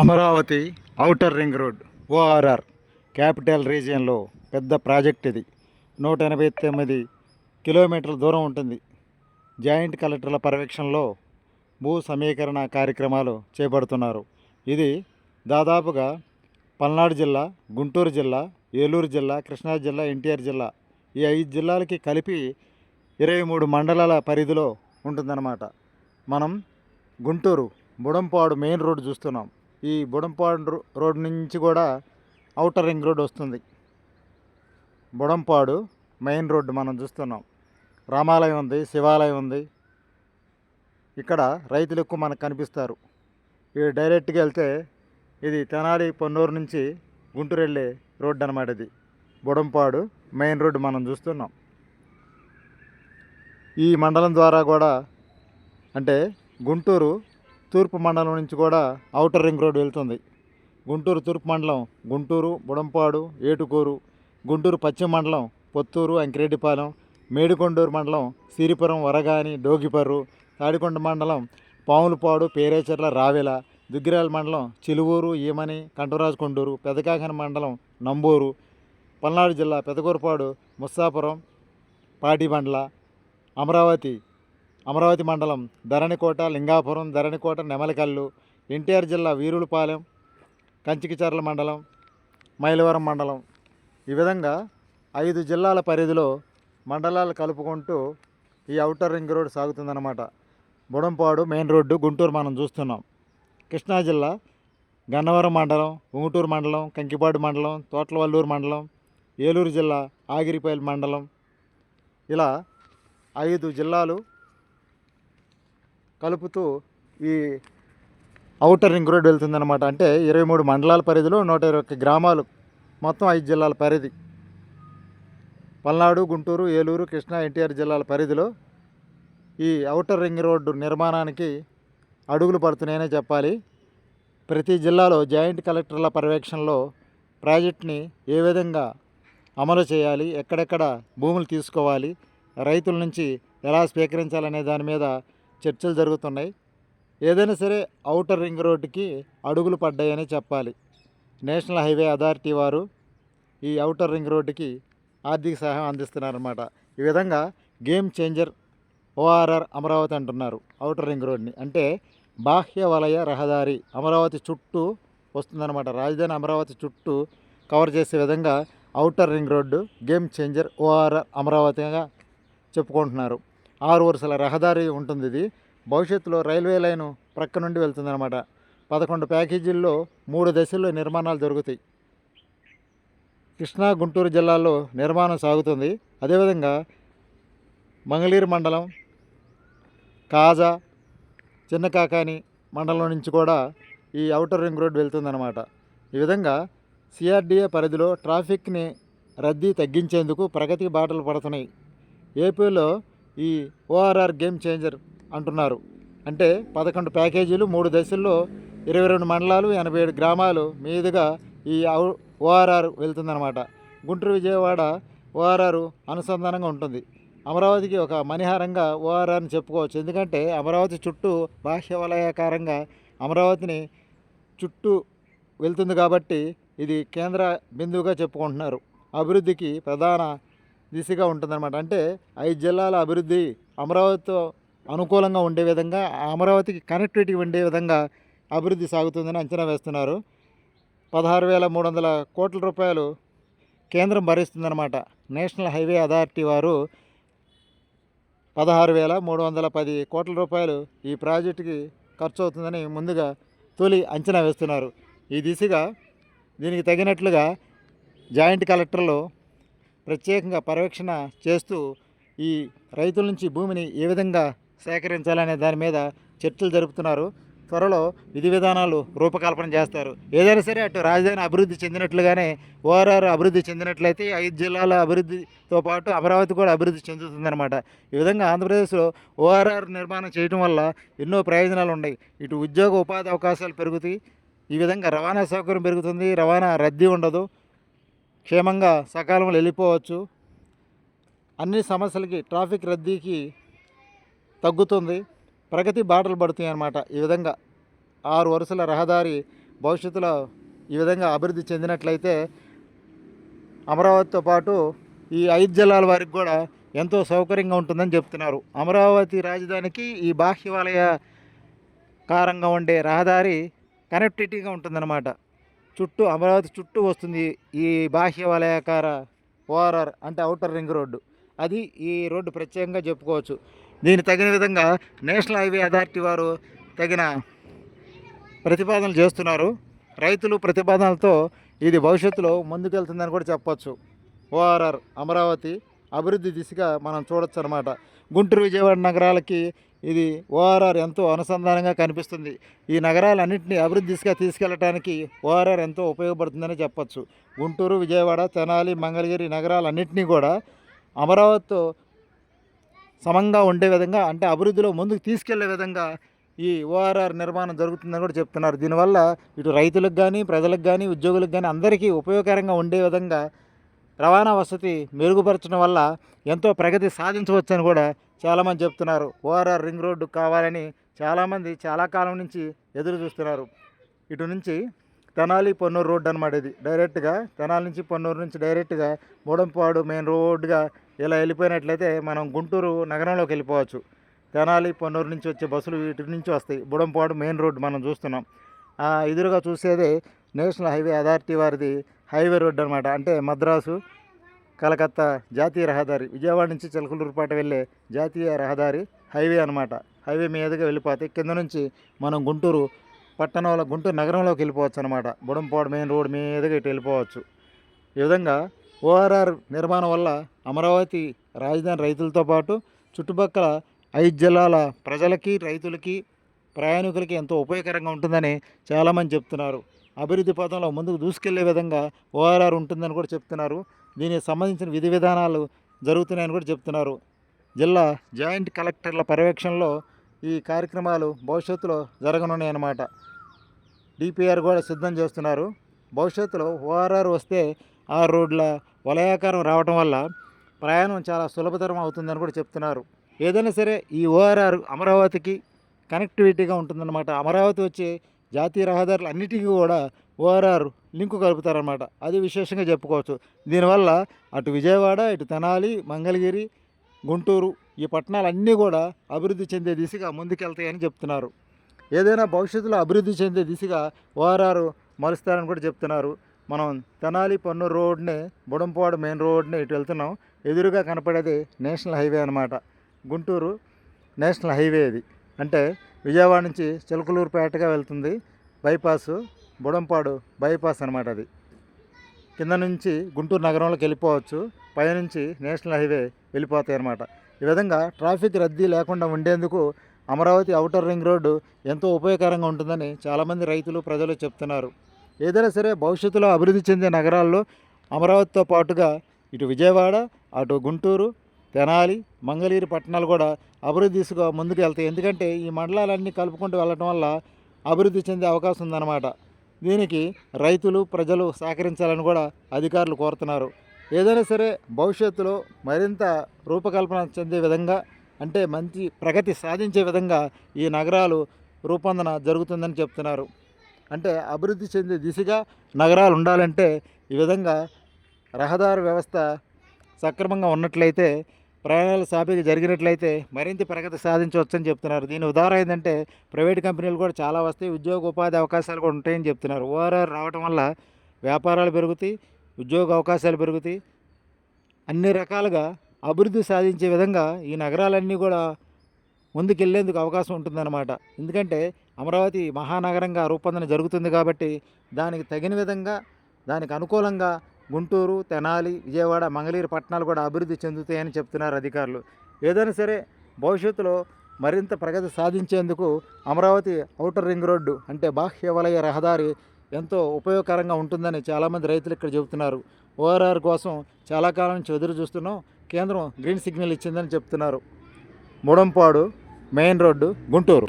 Amaravati outer ring road ORR capital రీజియన్లో పెద్ద project ఇది. నూట ఎనభై తొమ్మిది కిలోమీటర్ల దూరం ఉంటుంది. జాయింట్ కలెక్టర్ల పర్యవేక్షణలో భూ సమీకరణ కార్యక్రమాలు చేపడుతున్నారు. ఇది దాదాపుగా పల్నాడు జిల్లా గుంటూరు జిల్లా ఏలూరు జిల్లా కృష్ణా జిల్లా ఎన్టీఆర్ జిల్లా ఈ ఐదు జిల్లాలకి కలిపి ఇరవై మూడు మండలాల పరిధిలో ఉంటుందన్నమాట. మనం గుంటూరు బుడంపాడు మెయిన్ రోడ్ చూస్తున్నాం. ఈ బుడంపాడు రో- రోడ్ నుంచి కూడా ఔటర్ రింగ్ రోడ్ వస్తుంది. బుడంపాడు మెయిన్ రోడ్డు మనం చూస్తున్నాం. రామాలయం ఉంది శివాలయం ఉంది. ఇక్కడ రైతులు ఎక్కువ మనకు కనిపిస్తారు. ఇది డైరెక్ట్గా వెళ్తే ఇది తెనాలి పొన్నూరు నుంచి గుంటూరు వెళ్ళే రోడ్డు అనమాట ఇది. బుడంపాడు మెయిన్ రోడ్డు మనం చూస్తున్నాం. ఈ మండలం ద్వారా కూడా అంటే గుంటూరు తూర్పు మండలం నుంచి కూడా ఔటర్ రింగ్ రోడ్ వెళ్తుంది. గుంటూరు తూర్పు మండలం గుంటూరు బుడంపాడు ఏటుకూరు గుంటూరు పశ్చిమ మండలం పొత్తూరు అంకిరెడ్డిపాలెం మేడికొండూరు మండలం సిరిపురం వరగాని డోగిపర్రు తాడికొండ మండలం పాములపాడు పేరేచర్ల రావెల దుగ్గిరాల మండలం చిలువూరు ఈమని కంటరాజకొండూరు పెదకాకన మండలం నంబూరు పల్నాడు జిల్లా పెదకూరుపాడు ముస్సాపురం పాటిబండ్ల అమరావతి అమరావతి మండలం ధరణికోట లింగాపురం ధరణికోట నెమలికల్లు ఎన్టీఆర్ జిల్లా వీరులపాలెం కంచికిచర్ల మండలం మైలవరం మండలం. ఈ విధంగా ఐదు జిల్లాల పరిధిలో మండలాలు కలుపుకుంటూ ఈ అవుటర్ రింగ్ రోడ్ సాగుతుందన్నమాట. బుడంపాడు మెయిన్ రోడ్డు గుంటూరు మనం చూస్తున్నాం. కృష్ణా జిల్లా గన్నవరం మండలం ఉంగుటూరు మండలం కంకిపాడు మండలం తోట్లవల్లూరు మండలం ఏలూరు జిల్లా ఆగిరిపల్లి మండలం. ఇలా ఐదు జిల్లాలు కలుపుతూ ఈ ఔటర్ రింగ్ రోడ్ వెళ్తుందన్నమాట. అంటే ఇరవై మూడు మండలాల పరిధిలో నూట ఇరవై ఒక్క గ్రామాలు మొత్తం ఐదు జిల్లాల పరిధి. పల్నాడు గుంటూరు ఏలూరు కృష్ణా ఎన్టీఆర్ జిల్లాల పరిధిలో ఈ ఔటర్ రింగ్ రోడ్డు నిర్మాణానికి అడుగులు పడుతున్నాయనే చెప్పాలి. ప్రతి జిల్లాలో జాయింట్ కలెక్టర్ల పర్యవేక్షణలో ప్రాజెక్ట్ని ఏ విధంగా అమలు చేయాలి ఎక్కడెక్కడ భూములు తీసుకోవాలి రైతుల నుంచి ఎలా స్వీకరించాలనే దాని మీద చర్చలు జరుగుతున్నాయి. ఏదైనా సరే ఔటర్ రింగ్ రోడ్డుకి అడుగులు పడ్డాయని చెప్పాలి. నేషనల్ హైవే అథారిటీ వారు ఈ ఔటర్ రింగ్ రోడ్డుకి ఆర్థిక సహాయం అందిస్తున్నారన్నమాట. ఈ విధంగా గేమ్ చేంజర్ ఓఆర్ఆర్ అమరావతి అంటున్నారు ఔటర్ రింగ్ రోడ్ని. అంటే బాహ్య వలయ రహదారి అమరావతి చుట్టూ వస్తుందన్నమాట. రాజధాని అమరావతి చుట్టూ కవర్ చేసే విధంగా outer ring road game changer ORR అమరావతిగా చెప్పుకుంటున్నారు. ఆరు వరుసల రహదారి ఉంటుంది ఇది. భవిష్యత్తులో రైల్వే లైను ప్రక్క నుండి వెళ్తుందన్నమాట. పదకొండు ప్యాకేజీల్లో మూడు దశల్లో నిర్మాణాలు జరుగుతాయి. కృష్ణా గుంటూరు జిల్లాల్లో నిర్మాణం సాగుతుంది. అదేవిధంగా మంగళీరు మండలం కాజా చిన్న కాకాని మండలం నుంచి కూడా ఈ అవుటర్ రింగ్ రోడ్ వెళ్తుందన్నమాట. ఈ విధంగా సిఆర్డీఏ పరిధిలో ట్రాఫిక్ని రద్దీ తగ్గించేందుకు ప్రగతి బాటలు పడుతున్నాయి. ఏపీలో ఈ ఓఆర్ఆర్ గేమ్ చేంజర్ అంటున్నారు. అంటే పదకొండు ప్యాకేజీలు మూడు దశల్లో ఇరవై రెండు మండలాలు ఎనభై ఏడు గ్రామాలు మీదుగా ఈ ఓఆర్ఆర్ వెళ్తుందన్నమాట. గుంటూరు విజయవాడ ఓఆర్ఆర్ అనుసంధానంగా ఉంటుంది. అమరావతికి ఒక మణిహారంగా ఓఆర్ఆర్ అని చెప్పుకోవచ్చు. ఎందుకంటే అమరావతి చుట్టూ బాహ్య వలయాకారంగా అమరావతిని చుట్టూ వెళ్తుంది కాబట్టి ఇది కేంద్ర బిందువుగా చెప్పుకుంటున్నారు. అభివృద్ధికి ప్రధాన దిశగా ఉంటుందన్నమాట. అంటే ఐదు జిల్లాల అభివృద్ధి అమరావతితో అనుకూలంగా ఉండే విధంగా అమరావతికి కనెక్టివిటీ ఉండే విధంగా అభివృద్ధి సాగుతుందని అంచనా వేస్తున్నారు. పదహారు వేల మూడు వందల కోట్ల రూపాయలు కేంద్రం భరిస్తుందన్నమాట. నేషనల్ హైవే అథారిటీ వారు పదహారు వేల మూడు వందల పది కోట్ల రూపాయలు ఈ ప్రాజెక్టుకి ఖర్చు అవుతుందని ముందుగా తొలి అంచనా వేస్తున్నారు. ఈ దిశగా దీనికి తగినట్లుగా జాయింట్ కలెక్టర్లు ప్రత్యేకంగా పర్యవేక్షణ చేస్తూ ఈ రైతుల నుంచి భూమిని ఏ విధంగా సేకరించాలనే దాని మీద చర్చలు జరుపుతున్నారు. త్వరలో విధి విధానాలు రూపకల్పన చేస్తారు. ఏదైనా సరే అటు రాజధాని అభివృద్ధి చెందినట్లుగానే ఓఆర్ఆర్ అభివృద్ధి చెందినట్లయితే ఐదు జిల్లాల అభివృద్ధితో పాటు అమరావతి కూడా అభివృద్ధి చెందుతుందన్నమాట. ఈ విధంగా ఆంధ్రప్రదేశ్లో ఓఆర్ఆర్ నిర్మాణం చేయడం వల్ల ఎన్నో ప్రయోజనాలు ఉన్నాయి. ఇటు ఉద్యోగ ఉపాధి అవకాశాలు పెరుగుతాయి. ఈ విధంగా రవాణా సౌకర్యం పెరుగుతుంది. రవాణా రద్దీ ఉండదు. క్షేమంగా సకాలంలో వెళ్ళిపోవచ్చు. అన్ని సమస్యలకి ట్రాఫిక్ రద్దీకి తగ్గుతుంది. ప్రగతి బాటలు పడుతాయి అన్నమాట. ఈ విధంగా ఆరు వరుసల రహదారి భవిష్యత్తులో ఈ విధంగా అభివృద్ధి చెందినట్లయితే అమరావతితో పాటు ఈ ఐదు జిల్లాల వారికి కూడా ఎంతో సౌకర్యంగా ఉంటుందని చెప్తున్నారు. అమరావతి రాజధానికి ఈ బాహ్యవాలయ కారంగా ఉండే రహదారి కనెక్టివిటీగా ఉంటుందన్నమాట. చుట్టూ అమరావతి చుట్టూ వస్తుంది ఈ బాహ్య వలయాకార ఓఆర్ఆర్ అంటే అవుటర్ రింగ్ రోడ్డు. అది ఈ రోడ్డు ప్రత్యేకంగా చెప్పుకోవచ్చు. దీని తగిన విధంగా నేషనల్ హైవే అథారిటీ వారు తగిన ప్రతిపాదనలు చేస్తున్నారు. రైతులు ప్రతిపాదనలతో ఇది భవిష్యత్తులో ముందుకెళ్తుందని కూడా చెప్పచ్చు. ఓఆర్ఆర్ అమరావతి అభివృద్ధి దిశగా మనం చూడొచ్చు అనమాట గుంటూరు విజయవాడ నగరాలకి ఇది ఓఆర్ఆర్ ఎంతో అనుసంధానంగా కనిపిస్తుంది. ఈ నగరాలన్నింటినీ అభివృద్ధి దిశగా తీసుకెళ్ళడానికి ఓఆర్ఆర్ ఎంతో ఉపయోగపడుతుందని చెప్పచ్చు. గుంటూరు విజయవాడ తెనాలి మంగళగిరి నగరాలన్నింటినీ కూడా అమరావతితో సమంగా ఉండే విధంగా అంటే అభివృద్ధిలో ముందుకు తీసుకెళ్ళే విధంగా ఈ ఓఆర్ఆర్ నిర్మాణం జరుగుతుందని కూడా చెప్తున్నారు. దీనివల్ల ఇటు రైతులకు కానీ ప్రజలకు కానీ ఉద్యోగులకు కానీ అందరికీ ఉపయోగకరంగా ఉండే విధంగా రవాణా వసతి మెరుగుపరచడం వల్ల ఎంతో ప్రగతి సాధించవచ్చని కూడా చాలామంది చెప్తున్నారు. ఓఆర్ఆర్ రింగ్ రోడ్డు కావాలని చాలామంది చాలా కాలం నుంచి ఎదురు చూస్తున్నారు. ఇటు నుంచి తెనాలి పొన్నూరు రోడ్డు అనమాట ఇది. డైరెక్ట్గా తెనాలి నుంచి పొన్నూరు నుంచి డైరెక్ట్గా మూడంపాడు మెయిన్ రోడ్డుగా ఇలా వెళ్ళిపోయినట్లయితే మనం గుంటూరు నగరంలోకి వెళ్ళిపోవచ్చు. తెనాలి పొన్నూరు నుంచి వచ్చే బస్సులు వీటి నుంచి వస్తాయి. బుడంపాడు మెయిన్ రోడ్డు మనం చూస్తున్నాం. ఎదురుగా చూసేదే నేషనల్ హైవే అథారిటీ వారిది. హైవే రోడ్ అనమాట అంటే మద్రాసు కలకత్తా జాతీయ రహదారి విజయవాడ నుంచి చిలకలూరుపాట వెళ్ళే జాతీయ రహదారి హైవే అనమాట హైవే మీదుగా వెళ్ళిపోతే కింద నుంచి మనం గుంటూరు పట్టణంలో గుంటూరు నగరంలోకి వెళ్ళిపోవచ్చు అనమాట బుడంపాడు మెయిన్ రోడ్ మీదుగా ఇటు వెళ్ళిపోవచ్చు. ఈ విధంగా ఓఆర్ఆర్ నిర్మాణం వల్ల అమరావతి రాజధాని రైతులతో పాటు చుట్టుపక్కల ఐదు జిల్లాల ప్రజలకి రైతులకి ప్రయాణికులకి ఎంతో ఉపయోగకరంగా ఉంటుందని చాలామంది చెప్తున్నారు. అభివృద్ధి పథంలో ముందుకు దూసుకెళ్ళే విధంగా ఓఆర్ఆర్ ఉంటుందని కూడా చెప్తున్నారు. దీనికి సంబంధించిన విధి విధానాలు జరుగుతున్నాయని కూడా చెప్తున్నారు. జిల్లా జాయింట్ కలెక్టర్ల పర్యవేక్షణలో ఈ కార్యక్రమాలు భవిష్యత్తులో జరగనున్నాయన్నమాట. డిపిఆర్ కూడా సిద్ధం చేస్తున్నారు. భవిష్యత్తులో ఓఆర్ఆర్ వస్తే ఆ రోడ్ల వలయాకారం రావటం వల్ల ప్రయాణం చాలా సులభతరం అవుతుందని కూడా చెప్తున్నారు. ఏదైనా సరే ఈ ఓఆర్ఆర్ అమరావతికి కనెక్టివిటీగా ఉంటుందన్నమాట. అమరావతి వచ్చే జాతీయ రహదారులు అన్నిటికీ కూడా ఓఆర్ఆర్ లింకు కలుపుతారనమాట అది విశేషంగా చెప్పుకోవచ్చు. దీనివల్ల అటు విజయవాడ ఇటు తెనాలి మంగళగిరి గుంటూరు ఈ పట్టణాలన్నీ కూడా అభివృద్ధి చెందే దిశగా ముందుకెళ్తాయని చెప్తున్నారు. ఏదైనా భవిష్యత్తులో అభివృద్ధి చెందే దిశగా ఓఆర్ఆర్ మలుస్తారని కూడా చెప్తున్నారు. మనం తెనాలి పన్ను రోడ్నే బుడంపాడు మెయిన్ రోడ్ని ఇటు వెళ్తున్నాం. ఎదురుగా కనపడేది నేషనల్ హైవే అనమాట గుంటూరు నేషనల్ హైవే అది అంటే విజయవాడ నుంచి చిలకలూరుపేటగా వెళ్తుంది. బైపాస్ బుడంపాడు బైపాస్ అనమాట అది. కింద నుంచి గుంటూరు నగరంలోకి వెళ్ళిపోవచ్చు. పైనుంచి నేషనల్ హైవే వెళ్ళిపోతాయి అనమాట ఈ విధంగా ట్రాఫిక్ రద్దీ లేకుండా ఉండేందుకు అమరావతి ఔటర్ రింగ్ రోడ్డు ఎంతో ఉపయోగకరంగా ఉంటుందని చాలామంది రైతులు ప్రజలు చెప్తున్నారు. ఏదైనా సరే భవిష్యత్తులో అభివృద్ధి చెందే నగరాల్లో అమరావతితో పాటుగా ఇటు విజయవాడ అటు గుంటూరు తెనాలి మంగళగిరి పట్టణాలు కూడా అభివృద్ధి దిశగా ముందుకు వెళ్తాయి. ఎందుకంటే ఈ మండలాలన్నీ కలుపుకుంటూ వెళ్ళటం వల్ల అభివృద్ధి చెందే అవకాశం ఉందన్నమాట. దీనికి రైతులు ప్రజలు సహకరించాలని కూడా అధికారులు కోరుతున్నారు. ఏదైనా సరే భవిష్యత్తులో మరింత రూపకల్పన చెందే విధంగా అంటే మంచి ప్రగతి సాధించే విధంగా ఈ నగరాలు రూపొందన జరుగుతుందని చెప్తున్నారు. అంటే అభివృద్ధి చెందే దిశగా నగరాలు ఉండాలంటే ఈ విధంగా రహదారి వ్యవస్థ సక్రమంగా ఉన్నట్లయితే ప్రయాణాలు సాపిక జరిగినట్లయితే మరింత ప్రగతి సాధించవచ్చని చెప్తున్నారు. దీని ఉదాహరణ ఏంటంటే ప్రైవేట్ కంపెనీలు కూడా చాలా వస్తాయి. ఉద్యోగ ఉపాధి అవకాశాలు కూడా ఉంటాయని చెప్తున్నారు. ఓఆర్ఆర్ రావడం వల్ల వ్యాపారాలు పెరుగుతాయి ఉద్యోగ అవకాశాలు పెరుగుతాయి. అన్ని రకాలుగా అభివృద్ధి సాధించే విధంగా ఈ నగరాలన్నీ కూడా ముందుకెళ్ళేందుకు అవకాశం ఉంటుందన్నమాట. ఎందుకంటే అమరావతి మహానగరంగా రూపొందన జరుగుతుంది కాబట్టి దానికి తగిన విధంగా దానికి అనుకూలంగా గుంటూరు తెనాలి విజయవాడ మంగళగిరి పట్టణాలు కూడా అభివృద్ధి చెందుతాయని చెప్తున్నారు అధికారులు. ఏదైనా సరే భవిష్యత్తులో మరింత ప్రగతి సాధించేందుకు అమరావతి ఔటర్ రింగ్ రోడ్డు అంటే బాహ్య వలయ రహదారి ఎంతో ఉపయోగకరంగా ఉంటుందని చాలామంది రైతులు ఇక్కడ చెబుతున్నారు. ఓఆర్ఆర్ కోసం చాలా కాలం నుంచి ఎదురు చూస్తున్నాం. కేంద్రం గ్రీన్ సిగ్నల్ ఇచ్చిందని చెప్తున్నారు. Mudampadu main road Guntur.